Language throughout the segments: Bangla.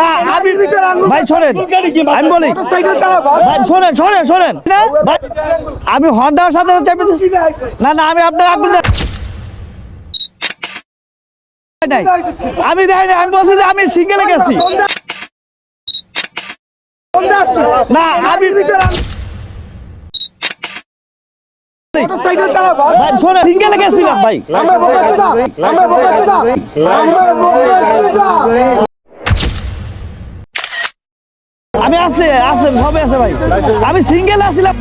না আমি ভাই শোনেন আমি বলি ভাই শোনেন শোনেন শোনেন। আমি হন্ডার সাথে চেপে না না আমি আপনার আপনি আমি দেখাই আমি বলছি যে আমি সিঙ্গেলে গেছি। না আমি সিঙ্গেলে গেছিলাম ভাই। আমি আছে আছে সবে আছে ভাই। আমি সিঙ্গেল আছিলাম।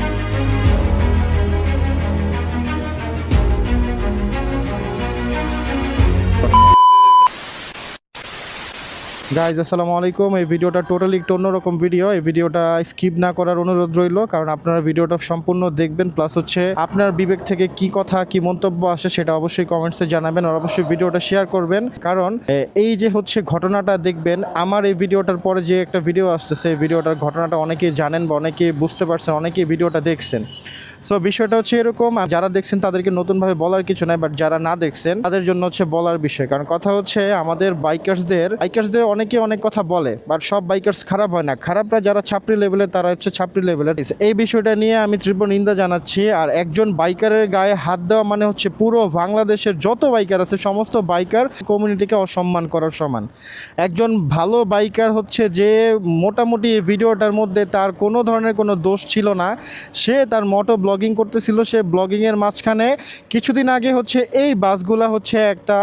গাইজ আসসালামু আলাইকুম। এই ভিডিওটা টোটালি একটু অন্যরকম ভিডিও এই ভিডিওটা স্কিপ না করার অনুরোধ রইল, কারণ আপনারা ভিডিওটা সম্পূর্ণ দেখবেন প্লাস হচ্ছে আপনার বিবেক থেকে কি কথা, কি মন্তব্য আসে সেটা অবশ্যই কমেন্টসে জানাবেন আর অবশ্যই ভিডিওটা শেয়ার করবেন। কারণ এই যে হচ্ছে ঘটনাটা দেখবেন, আমার এই ভিডিওটার পরে যে একটা ভিডিও আসছে এই ভিডিওটার ঘটনাটা অনেকেই জানেন বা অনেকেই বুঝতে পারছেন, অনেকেই ভিডিওটা দেখছেন। সো বিষয়টা হচ্ছে এরকম যারা দেখছেন তাদেরকে নতুনভাবে বলার কিছু নাই বাট যারা না দেখছেন, তাদের জন্য হচ্ছে বলার বিষয়। কারণ কথা হচ্ছে, আমাদের বাইকার্সদের বাইকার্সদের অনেকে অনেক কথা বলে বাট সব বাইকার্স খারাপ হয় না। খারাপরা যারা ছাপরি লেভেলের তারা হচ্ছে ছাপরি লেভেলের এই বিষয়টা নিয়ে আমি তীব্র নিন্দা জানাচ্ছি, আর একজন বাইকারের গায়ে হাত দেওয়া মানে হচ্ছে পুরো বাংলাদেশের যত বাইকার আছে, সমস্ত বাইকার কমিউনিটিকে অসম্মান করার সমান। একজন ভালো বাইকার হচ্ছে যে মোটামুটি ভিডিওটার মধ্যে তার কোনো ধরনের কোনো দোষ ছিল না, সে তার মোটো ব্লগিং করতেছিল সে ব্লগিংয়ের মাঝখানে। কিছুদিন আগে হচ্ছে এই বাসগুলা হচ্ছে একটা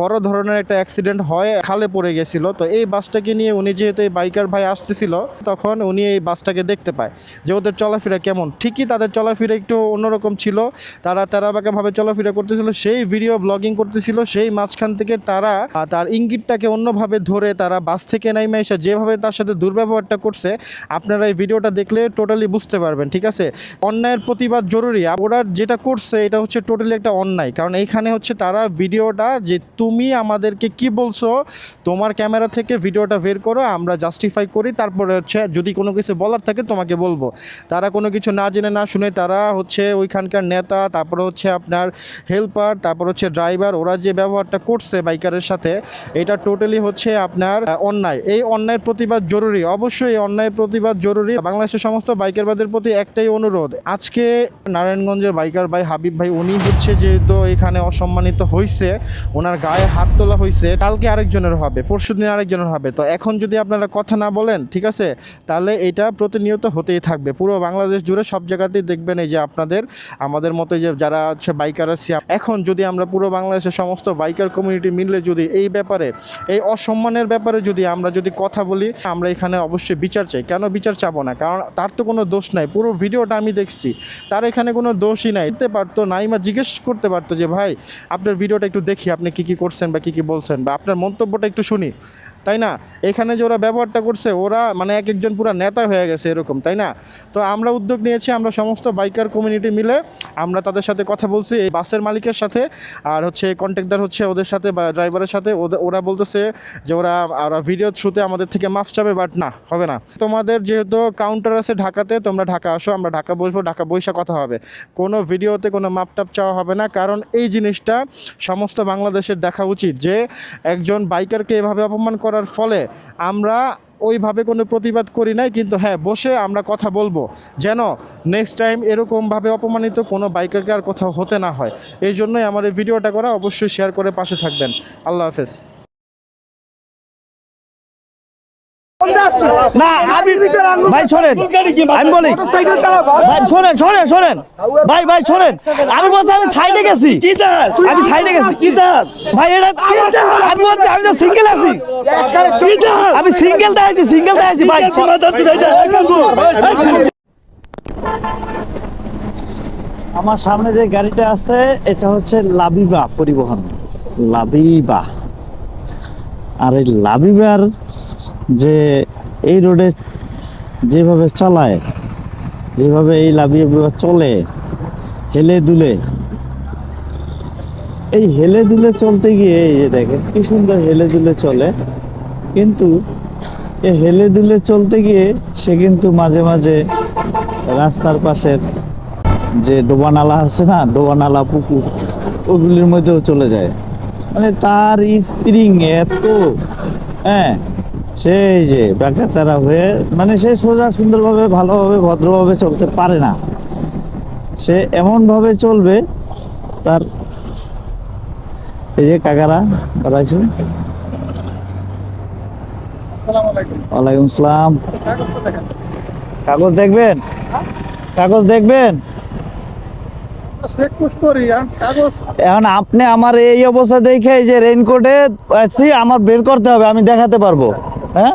বড় ধরনের একটা অ্যাক্সিডেন্ট হয়, খালে পড়ে গেছিল। তো এই বাসটাকে নিয়ে উনি যেহেতু এই বাইকার ভাই আসতেছিল, তখন উনি এই বাসটাকে দেখতে পায় যে ওদের চলাফেরা কেমন। ঠিকই তাদের চলাফেরা একটু অন্যরকম ছিল, তারা তারা বাঁকাভাবে চলাফেরা করতেছিল, সেই ভিডিও ব্লগিং করতেছিল, সেই মাঝখান থেকে তারা তার ইঙ্গিতটাকে অন্যভাবে ধরে তারা বাস থেকে নাইমে এসে যেভাবে তার সাথে দুর্ব্যবহারটা করছে, আপনারা এই ভিডিওটা দেখলে টোটালি বুঝতে পারবেন, ঠিক আছে? অন্যায়ের প্রতিবাদ জরুরি। ওরা যেটা করছে, এটা হচ্ছে টোটালি একটা অন্যায়। কারণ এইখানে হচ্ছে তারা ভিডিওটা যে তুমি আমাদেরকে কি বলছো, তোমার ক্যামেরা থেকে ভিডিওটা বের করো, আমরা জাস্টিফাই করি, তারপরে হচ্ছে যদি কোনো কিছু বলার থাকে তোমাকে বলব। তারা কোনো কিছু না জেনে, না শুনে তারা হচ্ছে ওইখানকার নেতা, তারপরে হচ্ছে আপনার হেল্পার তারপর হচ্ছে ড্রাইভার ওরা যে ব্যবহারটা করছে বাইকারের সাথে, এটা টোটালি হচ্ছে আপনার অন্যায়। এই অন্যায়ের প্রতিবাদ জরুরি। অবশ্যই অন্যায়ের প্রতিবাদ জরুরি। বাংলাদেশের সমস্ত বাইকারবাদের প্রতি একটাই অনুরোধ। আজকে নারায়ণগঞ্জের বাইকার ভাই হাবিব ভাই, উনি হচ্ছে যেহেতু এখানে অসম্মানিত হয়েছে ওনার গায়ে হাত তোলা হয়েছে কালকে আরেকজনের হবে, পরশু দিন আরেকজনের হবে। তো এখন যদি আপনারা কথা না বলেন, ঠিক আছে, তাহলে এটা প্রতিনিয়ত হতেই থাকবে। পুরো বাংলাদেশ জুড়ে সব জায়গাতেই দেখবেন এই যে আপনাদের, আমাদের মতো যে যারা হচ্ছে বাইকার আছে, এখন যদি আমরা পুরো বাংলাদেশের সমস্ত বাইকার কমিউনিটি মিললে যদি এই ব্যাপারে, এই অসম্মানের ব্যাপারে যদি আমরা যদি কথা বলি, আমরা এখানে অবশ্যই বিচার চাই। কেন বিচার চাবো না? কারণ তার তো কোনো দোষ নাই। পুরো ভিডিওটা আমি দেখছি। তার এখানে কোনো দোষই নাই। দিতে পারতো, নাইমা জিজ্ঞেস করতে পারতো যে, ভাই, আপনার ভিডিওটা একটু দেখি, আপনি কি কি করছেন বা কি কি বলছেন? বা আপনার মন্তব্যটা একটু শুনি। তাই না? এখানে যে ওরা ব্যবহারটা করছে, ওরা মানে এক একজন পুরো নেতা হয়ে গেছে এরকম, তাই না? তো আমরা উদ্যোগ নিয়েছি, আমরা সমস্ত বাইকার কমিউনিটি মিলে আমরা তাদের সাথে কথা বলছি, এই বাসের মালিকের সাথে, আর হচ্ছে কন্ট্রাক্টর হচ্ছে ওদের সাথে বা ড্রাইভারের সাথে ওরা বলতেছে যে ওরা ওরা ভিডিও থ্রুতে আমাদের থেকে মাফ চাবে বাট না, হবে না। তোমাদের যেহেতু কাউন্টার আছে ঢাকাতে, তোমরা ঢাকা আসো, আমরা ঢাকা বসবো, ঢাকা বৈশা কথা হবে। কোনো ভিডিওতে কোনো মাপ টাপ চাওয়া হবে না, কারণ এই জিনিসটা সমস্ত বাংলাদেশের দেখা উচিত যে একজন বাইকারকে এভাবে অপমান করার ফলে আমরা ওইভাবে কোনো প্রতিবাদ করি নাই, কিন্তু হ্যাঁ বসে আমরা কথা বলব। যেন নেক্সট টাইম এরকমভাবে অপমানিত কোনো বাইকারকে আর কোথাও হতে না হয়। এই জন্যই আমার এই ভিডিওটা করা, অবশ্যই শেয়ার করে পাশে থাকবেন। আল্লাহ হাফেজ। না আমি ভাই শোনেন। আমি বলি ভাই শোনেন শোনেন শোনেন। ভাই ভাই শোনেন। আমি বলছি আমি সাইডে গেছি। আমি সাইডে গেছি। ভাই এটা আমি বলছি আমি তো সিঙ্গেল আছি। আমি সিঙ্গেল দাঁড়াইছি সিঙ্গেল দাঁড়াইছি ভাই। আমার সামনে যে গাড়িটা আছে এটা হচ্ছে লাবিবা পরিবহন। লাবিবা। আর এই লাবিবার যে এই রোডে যেভাবে চালায়, যেভাবে এই লাবিবা চলে, হেলে দুলে। এই হেলে দুলে চলতে গিয়ে এই যে দেখেন, কি সুন্দর হেলে দুলে চলে। কিন্তু এ হেলে দুলে চলতে গিয়ে সে কিন্তু মাঝে মাঝে রাস্তার পাশের যে ডোবানালা আছে না, ডোবানালা পুকুর, ওগুলির মধ্যেও চলে যায়। মানে তার স্প্রিং এত হ্যাঁ সেই যে বেকাতারা হয়ে মানে সে সোজা সুন্দরভাবে, ভালোভাবে, ভদ্রভাবে চলতে পারে না। সে এমনভাবে চলবে, তার এই যে কাকারা করাইছে ওয়ালাইকুম সালাম কাগজ দেখবেন? কাগজ দেখবেন? এখন আপনি আমার এই অবস্থা দেখে যে রেইনকোটে আমার বের করতে হবে, আমি দেখাতে পারব। হ্যাঁ?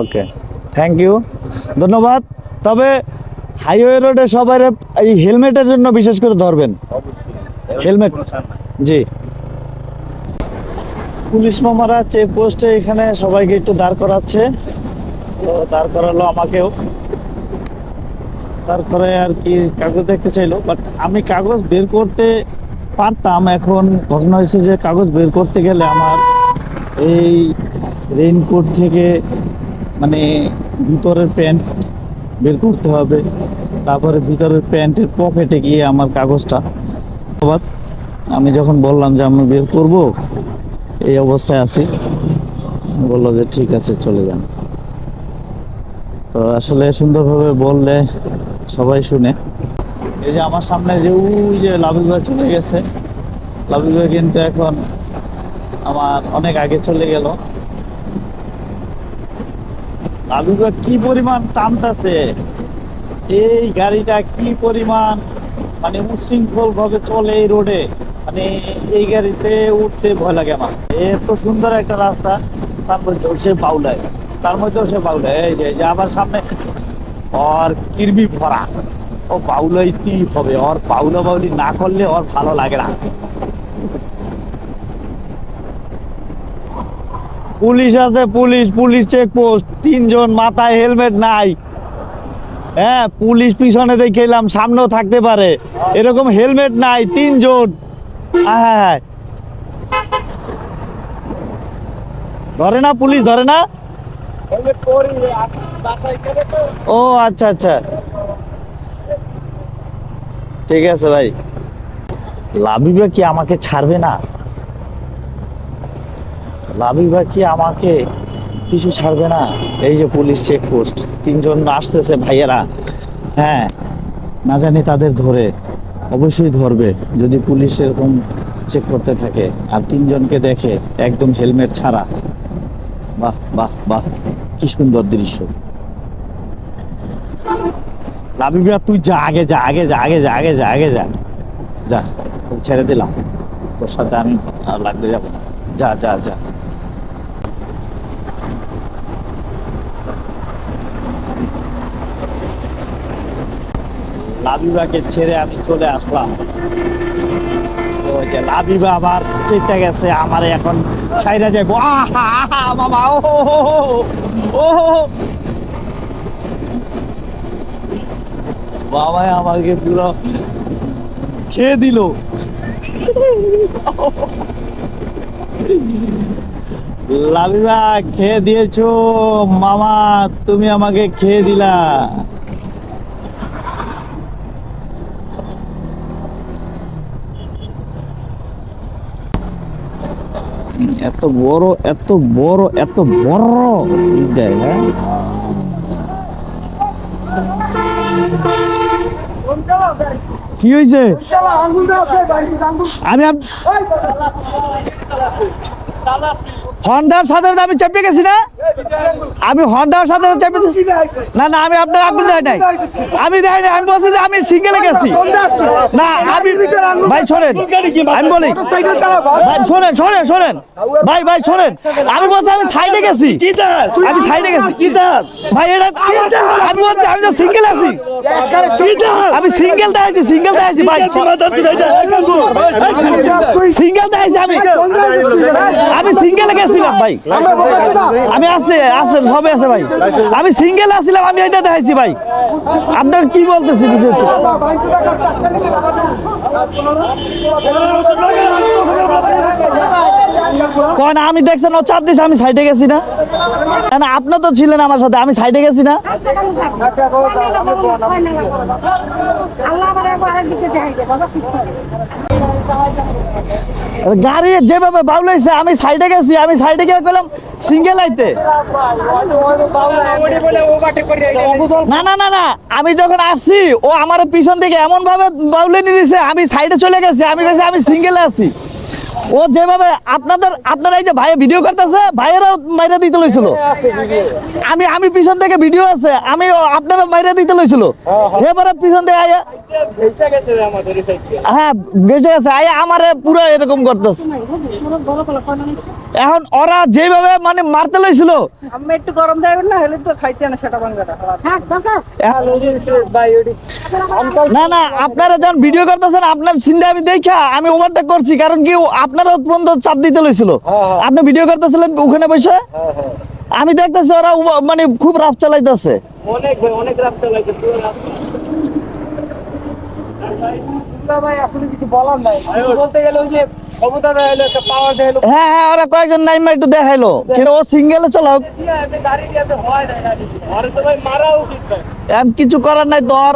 ওকে থ্যাংক ইউ ধন্যবাদ। তবে হাইওয়ে রোডে সবাই এই হেলমেটের জন্য বিশেষ করে ধরবেন। হেলমেট জি। পুলিশ মামারা চেক পোস্টে এখানে সবাইকে একটু দাঁড় করাচ্ছে। তো দাঁড় করালো আমাকেও। তারপরে আর কি কাগজ দেখতে চাইলো। বাট আমি কাগজ বের করতে পারতাম। এখন ঘটনা হয়েছে যে কাগজ বের করতে গেলে আমার এই রেইনকোট থেকে মানে ভিতরের প্যান্ট বের করতে হবে। তারপরে ভিতরের প্যান্টের পকেটে গিয়ে আমার কাগজটা। ধন্যবাদ। আমি যখন বললাম যে আমি বের করব, এই অবস্থায় আছি। বলল যে ঠিক আছে, চলে যান। তো আসলে সুন্দরভাবে বললে সবাই শুনে। এই যে আমার সামনে যে ওই যে লাভি ভাই চলে গেছে। লাভি ভাই কিন্তু এখন আমার অনেক আগে চলে গেল। ভাই কি পরিমাণ টানতেছে? এই গাড়িটা কি পরিমাণ মানে উশৃঙ্খল ভাবে চলে এই রোডে? মানে এই গাড়িতে উঠতে ভয় লাগে আমার। এত সুন্দর একটা রাস্তা, তার মধ্যেও সে বাউলায় তার মধ্যেও সে বাউলায় এই যে আমার সামনে ওর কিরমি ভরা। ও বাউলাইতেই হবে। ওর বাউলা বাউলি না করলে ওর ভালো লাগে না। পুলিশ আছে পুলিশ পুলিশ চেকপোস্ট তিনজন মাথায় হেলমেট নাই। হ্যাঁ পুলিশ পিছনে দেখলাম সামনেও থাকতে পারে। এরকম হেলমেট নাই তিনজন। হায় হায়। ধরে না পুলিশ ধরে না? ও আচ্ছা আচ্ছা। ঠিক আছে ভাই। লাবিবা কি আমাকে ছাড়বে না? লাবিবা কি আমাকে কিছু ছাড়বে না? এই যে পুলিশ চেকপোস্ট তিনজন আসতেছে ভাইয়েরা। হ্যাঁ না জানি তাদের ধরে। অবশ্যই ধরবে, যদি পুলিশ এরকম চেক করতে থাকে। আর তিনজনকে দেখে একদম হেলমেট ছাড়া। বাহ বাহ বাহ, কি সুন্দর দৃশ্য। লাবিবা তুই যা, আগে যা আগে যা আগে যা আগে যা আগে যা। যা, ছেড়ে দিলাম। তোর সাথে আমি লাগতে যাব যা যা যা। লাবিবাকে ছেড়ে আমি চলে আসলাম। তো যে লাবিবা আবার চেষ্টা গেছে, আমার এখন ছাইরা আহা মামা ও ও। বাবা আমাকে পুরো খেয়ে দিল। লাবিবা, খেয়ে দিয়েছ? মামা, তুমি আমাকে খেয়ে দিলা। এত বড় এত বড় এত বড় জায়গা কি হয়েছে? আমি হন্ডার সাথে আমি চেপে গেছি না? আমি হন্ডার সাথে চেপে না না আমি আপনার আঙ্গুল দেয় নাই আমি দেয় নাই আমি বলছি যে আমি সিঙ্গেলে গেছি না আমি ভাই শোনেন আমি বলি ভাই শোনেন শোনেন শোনেন ভাই ভাই শোনেন আমি বলছি আমি সাইডে গেছি আমি সাইডে গেছি ভাই এটা আমি বলছি আমি তো সিঙ্গেল আছি আমি সিঙ্গেল দেখাইছি সিঙ্গেল দেখাইছি ভাই সিঙ্গেল দেখাইছি আমি আমি সিঙ্গেলে গেছিলাম ভাই আমি আছে আছে, সবে আছে ভাই। আমি সিঙ্গেল আসছিলাম আমি এটা দেখাইছি ভাই। আপনার কি বলতেছি বুঝতে চাকরি কয় না আমি দেখছেন ও চাপ দিছে আমি সাইডে গেছি না। না, আপনি তো ছিলেন আমার সাথে আমি সাইডে গেছি না। গাড়ি যেভাবে বাউলাইছে আমি সাইডে গেছি আমি সাইডে গিয়ে গেলাম সিঙ্গেল আইতে। না না না না আমি যখন আসছি ও আমার পিছন থেকে এমন ভাবে বাউলে নিয়ে আমি সাইডে চলে গেছি আমি গেছি আমি সিঙ্গেলে আছি। ও যেভাবে আপনাদের আপনারা এই যে ভাই ভিডিও করতেছে ভাইয়েরাও মাইরে দিতে লইছিল। আমি আমি পিছন থেকে ভিডিও আছে আমি আপনারা মাইরে দিতে লইছিল। এবারে পিছন থেকে আয়া হ্যাঁ গেছে গেছে আয়া আমারে পুরো এরকম করতেছে। এখন ওরা যেভাবে মানে মারতে লইছিল আমি একটু গরম দেবেন না হলে তো খাইতে না সেটা বাঙ্গাটা বাস না না আপনারা যখন ভিডিও করতেছেন আপনার সিনটা আমি দেখা আমি ওভারটেক করছি কারণ কি ও- আপনারা পর্যন্ত চাপ দিতে লইছিল। আপনি ভিডিও করতেছিলেন ওখানে বসে? আমি দেখতেছি ওরা মানে খুব রাফ চালাইতেছে। অনেক ভাই অনেক রাস্তা লাগছে পুরো রাস্তা ভাই আসলে কিছু বলার নাই। কিছু বলতে গেলে ওই যে ক্ষমতা হলো একটা পাওয়ার দেয় হ্যাঁ হ্যাঁ ওরা কয়েকজন নাইমা একটু দেখাইলো। কিন্তু ও সিঙ্গেলে চলাও গাড়ি দিয়ে তো হয় না গাড়ি ঘরে তো ভাই মারা উচিত ভাই। এম কিছু করার নাই তোর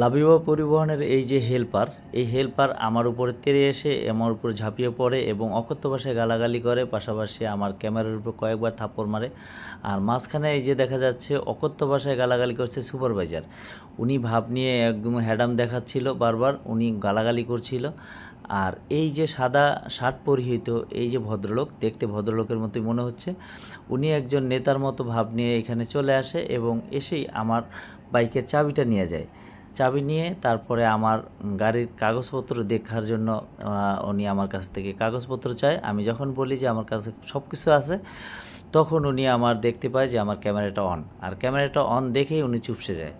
লাবিবা পরিবহনের এই যে হেল্পার, এই হেল্পার আমার উপরে তেড়ে এসে, আমার উপর ঝাঁপিয়ে পড়ে এবং অকথ্য ভাষায় গালাগালি করে, পাশাপাশি আমার ক্যামেরার উপর কয়েকবার থাপ্পড় মারে। আর মাঝখানে এই যে দেখা যাচ্ছে, অকথ্য ভাষায় গালাগালি করছে সুপারভাইজার। উনি ভাব নিয়ে একদম হ্যাডাম দেখাচ্ছিল বারবার, উনি গালাগালি করছিল। আর এই যে সাদা শার্ট পরিহিত, এই যে ভদ্রলোক, দেখতে ভদ্রলোকের মতোই মনে হচ্ছে, উনি একজন নেতার মতো ভাব নিয়ে এখানে চলে আসে এবং এসেই আমার বাইকের চাবিটা নিয়ে যায়। চাবি নিয়ে তারপরে আমার গাড়ির কাগজপত্র দেখার জন্য উনি আমার কাছ থেকে কাগজপত্র চায়। আমি যখন বলি যে আমার কাছে সব কিছু আছে তখন উনি আমার দেখতে পায় যে আমার ক্যামেরাটা অন। আর ক্যামেরাটা অন দেখেই উনি চুপসে যায়।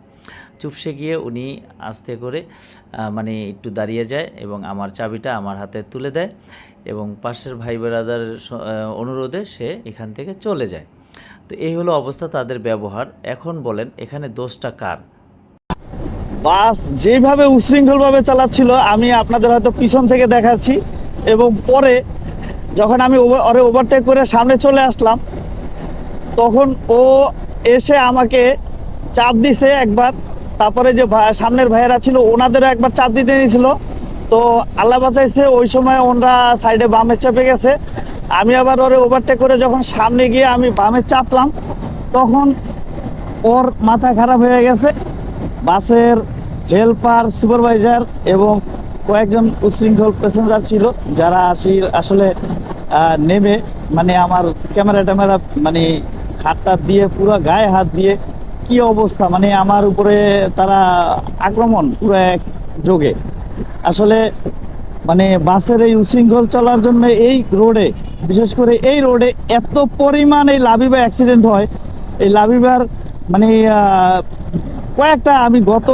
চুপসে গিয়ে উনি আস্তে করে মানে একটু দাঁড়িয়ে যায় এবং আমার চাবিটা আমার হাতে তুলে দেয় এবং পাশের ভাই আহ, অনুরোধে সে এখান থেকে চলে যায়। তো এই হলো অবস্থা তাদের ব্যবহার। এখন বলেন এখানে দোষটা কার? বাস যেভাবে উশৃঙ্খলভাবে চালাচ্ছিল, আমি আপনাদের হয়তো পিছন থেকে দেখাচ্ছি। এবং পরে যখন আমি ওরে ওভারটেক করে সামনে চলে আসলাম, তখন ও এসে আমাকে চাপ দিছে একবার। তারপরে যে সামনের ভাইয়েরা ছিল, ওনাদেরও একবার চাপ দিতে নিয়েছিল। তো আল্লাহ বাঁচাইছে, ওই সময় ওনারা সাইডে বামে চেপে গেছে। আমি আবার ওরে ওভারটেক করে যখন সামনে গিয়ে আমি বামে চাপলাম, তখন ওর মাথা খারাপ হয়ে গেছে। বাসের হেল্পার সুপারভাইজার এবং কয়েকজন উশৃঙ্খল প্যাসেঞ্জার ছিল, যারা আসি, আসলে নেমে মানে আমার ক্যামেরা ট্যামেরা মানে হাতটা দিয়ে, পুরো গায়ে হাত দিয়ে কি অবস্থা মানে আমার উপরে তারা আক্রমণ, পুরো এক যোগে। আসলে মানে বাসের এই উশৃঙ্খল চলার জন্য এই রোডে, বিশেষ করে এই রোডে এত পরিমাণ এই লাভিবা অ্যাক্সিডেন্ট হয়, এই লাভিবার মানে কয়েকটা আমি গত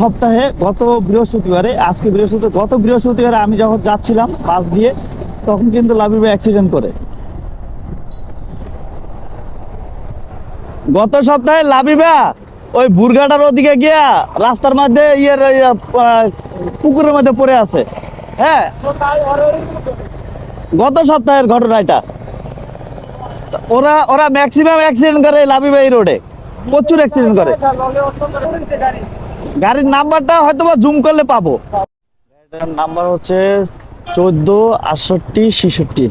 সপ্তাহে, গত বৃহস্পতিবারে, আজকে বৃহস্পতি, গত বৃহস্পতিবারে আমি যখন যাচ্ছিলাম বাস দিয়ে, তখন কিন্তু লাভিবা অ্যাক্সিডেন্ট করে। গত সপ্তাহে লাভিবা ওই বুরগাটার ওদিকে গিয়া রাস্তার মধ্যে ইয়ের পুকুরের মধ্যে পড়ে আছে। হ্যাঁ? গত সপ্তাহের ঘটনা এটা ওরা ওরা ম্যাক্সিমাম অ্যাক্সিডেন্ট করে লাভিবা এই রোডে প্রচুর অ্যাক্সিডেন্ট করে। গাড়ির নাম্বারটা হয়তো বা জুম করলে পাবো। নাম্বার হচ্ছে চোদ্দ, আটষট্টি, ছেষট্টি।